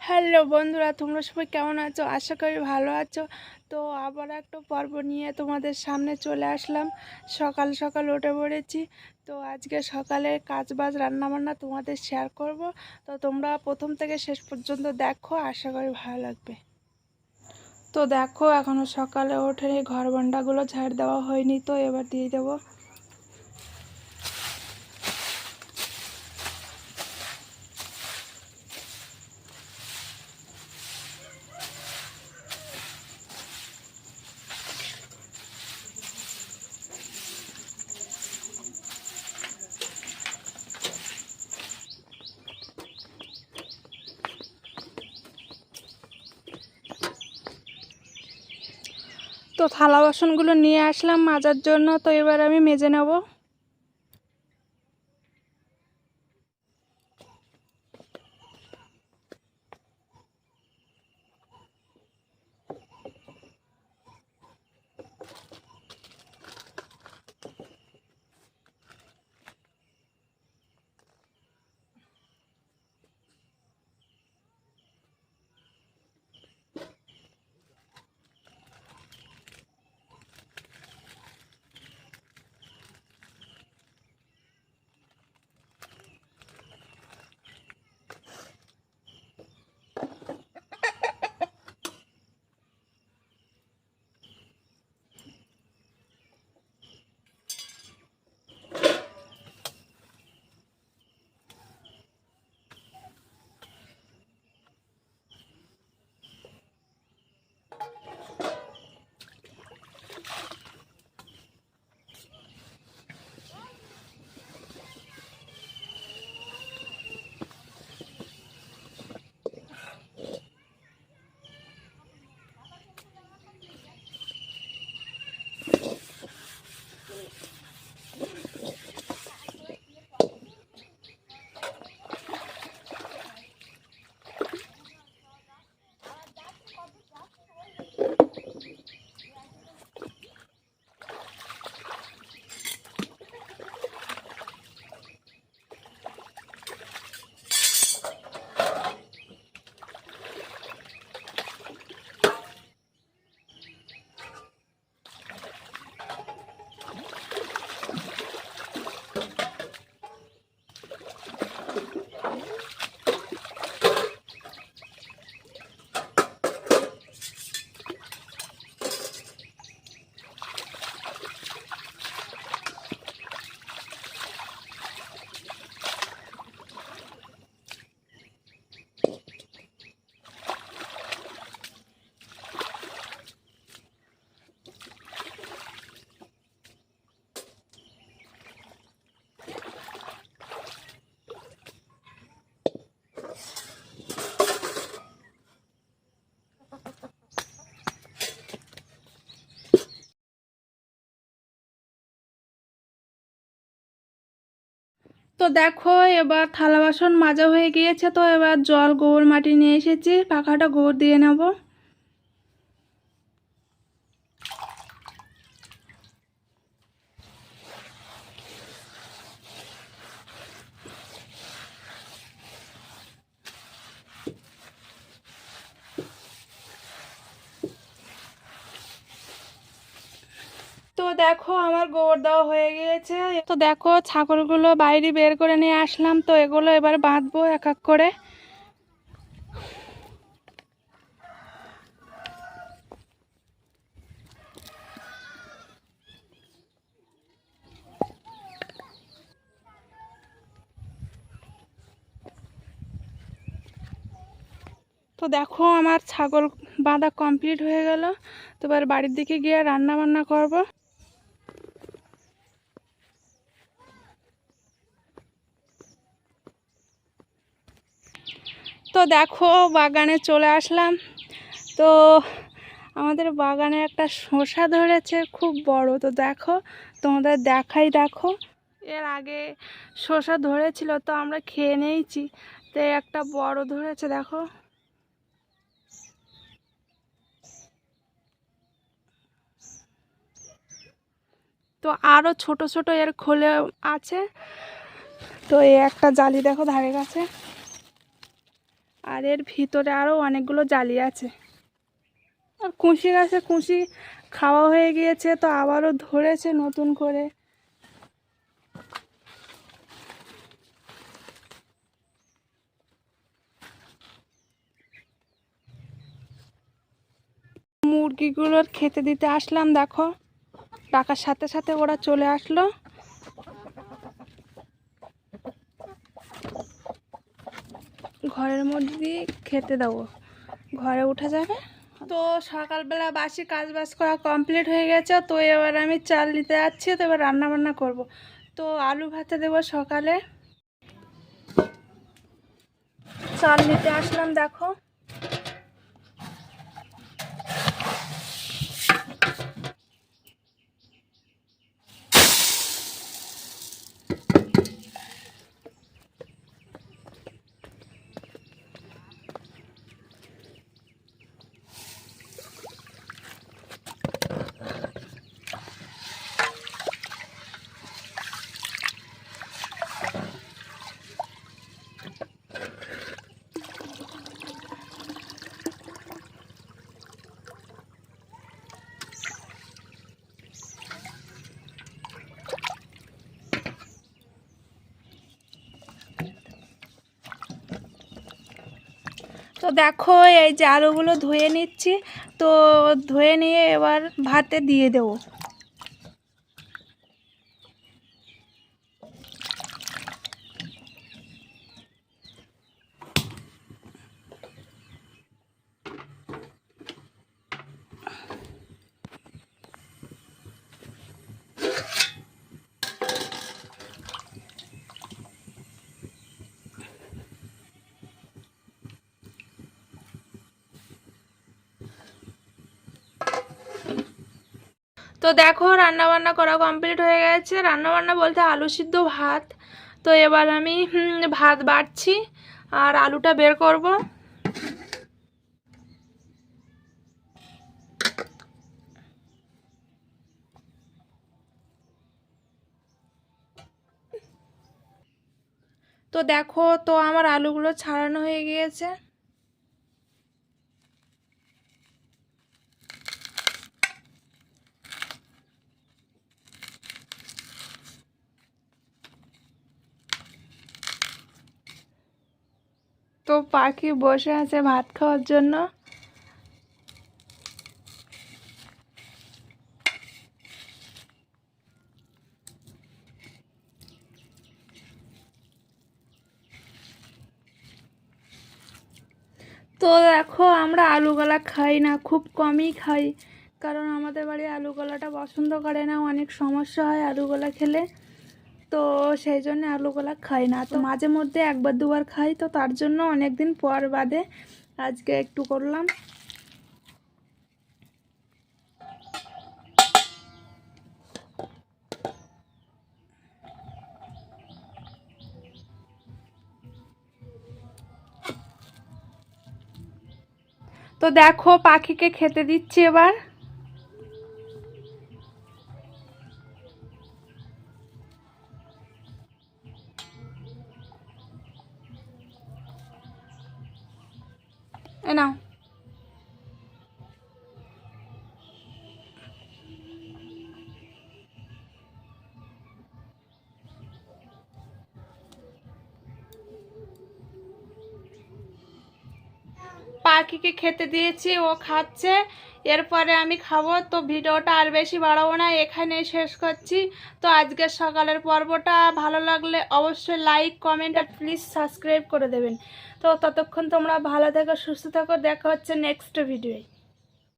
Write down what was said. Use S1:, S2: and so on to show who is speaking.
S1: Hello বন্ধুরা, তোমরা সবাই কেমন আছো? আশা করি ভালো আছো। তো আবার একটা পর্ব নিয়ে তোমাদের সামনে চলে আসলাম। সকাল সকাল উঠে পড়েছি। তো আজকে সকালে কাজ বাজ রান্নাবান্না তোমাদের শেয়ার করব। তো তোমরা প্রথম থেকে শেষ পর্যন্ত দেখো, আশা করি ভালো লাগবে। তো দেখো এখনও সকালে ওঠে ঘর বান্ডাগুলো ঝাড় দেওয়া হয়নি, তো এবার দিয়ে দেবো। তো থালা বাসনগুলো নিয়ে আসলাম মাজার জন্য তো এবার আমি মেজে নেব। তো দেখো, এবার থালা বাসন মাজা হয়ে গিয়েছে তো এবার জল, গোবর, মাটি নিয়ে এসেছি। পাখাটা গোবর দিয়ে নেব। দেখো আমার গোবর দেওয়া হয়ে গিয়েছে। তো দেখো ছাগলগুলো বাইরে বের করে নিয়ে আসলাম। তো এগুলো এবার বাঁধবো এক এক করে। তো দেখো আমার ছাগল বাঁধা কমপ্লিট হয়ে গেল। তো এবার বাড়ির দিকে গিয়ে রান্না বান্না করব। তো দেখো, বাগানে চলে আসলাম। তো আমাদের বাগানে একটা শসা ধরেছে, খুব বড়। তো দেখো, তোমাদের দেখাই দেখো। এর আগে শসা ধরেছিল, তো আমরা খেয়ে নিয়েছি। তো একটা বড় ধরেছে, দেখো। তো আরও ছোট ছোট এর খোলে আছে। তো এই একটা জালি দেখো ধারে কাছে। আর এর ভিতরে আরও অনেকগুলো জালি আছে। আর কুশি গাছে কুশি খাওয়া হয়ে গিয়েছে, তো আবারও ধরেছে নতুন করে। মুরগিগুলোর খেতে দিতে আসলাম, দেখো। ডাকার সাথে সাথে ওরা চলে আসলো। ঘরের মধ্যে দিয়ে খেতে দেবো। ঘরে উঠে যাবে। তো সকালবেলা বাসি কাজ বাজ করা কমপ্লিট হয়ে গেছে। তো এবার আমি চাল নিতে যাচ্ছি, তো এবার রান্নাবান্না করব। তো আলু ভাতে দেবো সকালে। চাল নিতে আসলাম, দেখো। তো দেখো এই যে আলুগুলো ধুয়ে নিচ্ছি। তো ধুয়ে নিয়ে এবার ভাতে দিয়ে দেবো। তো দেখো রান্না বান্না করা কমপ্লিট হয়ে গেছে। রান্না বান্না বলতে আলু সিদ্ধ ভাত। তো এবার আমি ভাত বাড়ছি আর আলুটা বের করব। তো দেখো, তো আমার আলুগুলো ছাড়ানো হয়ে গিয়েছে। তো পাখি বসে আছে ভাত খাওয়ার জন্য। তো দেখো, আমরা আলু খাই না, খুব কমই খাই। কারণ আমাদের বাড়ি আলু গলাটা পছন্দ করে না, অনেক সমস্যা হয় আলু খেলে। তো সেই জন্য আলু গোলা খাই না। তো মাঝে মধ্যে একবার দুবার খাই, তো তার জন্য অনেক দিন পর বাদে আজকে একটু করলাম। তো দেখো পাখিকে খেতে দিচ্ছি এবার। এ নাও পাখিকে খেতে দিয়েছি, ও খাচ্ছে। এরপরে আমি খাব, তো ভিডিওটা আর বেশি বাড়াবো না, এখানেই শেষ করছি। তো আজকের সকালের পর্বটা ভালো লাগলে অবশ্যই লাইক কমেন্ট আর প্লিজ সাবস্ক্রাইব করে দেবেন। তো ততক্ষণ তোমরা ভালো থেকো, সুস্থ থাকো, দেখা হচ্ছে নেক্সট ভিডিওয়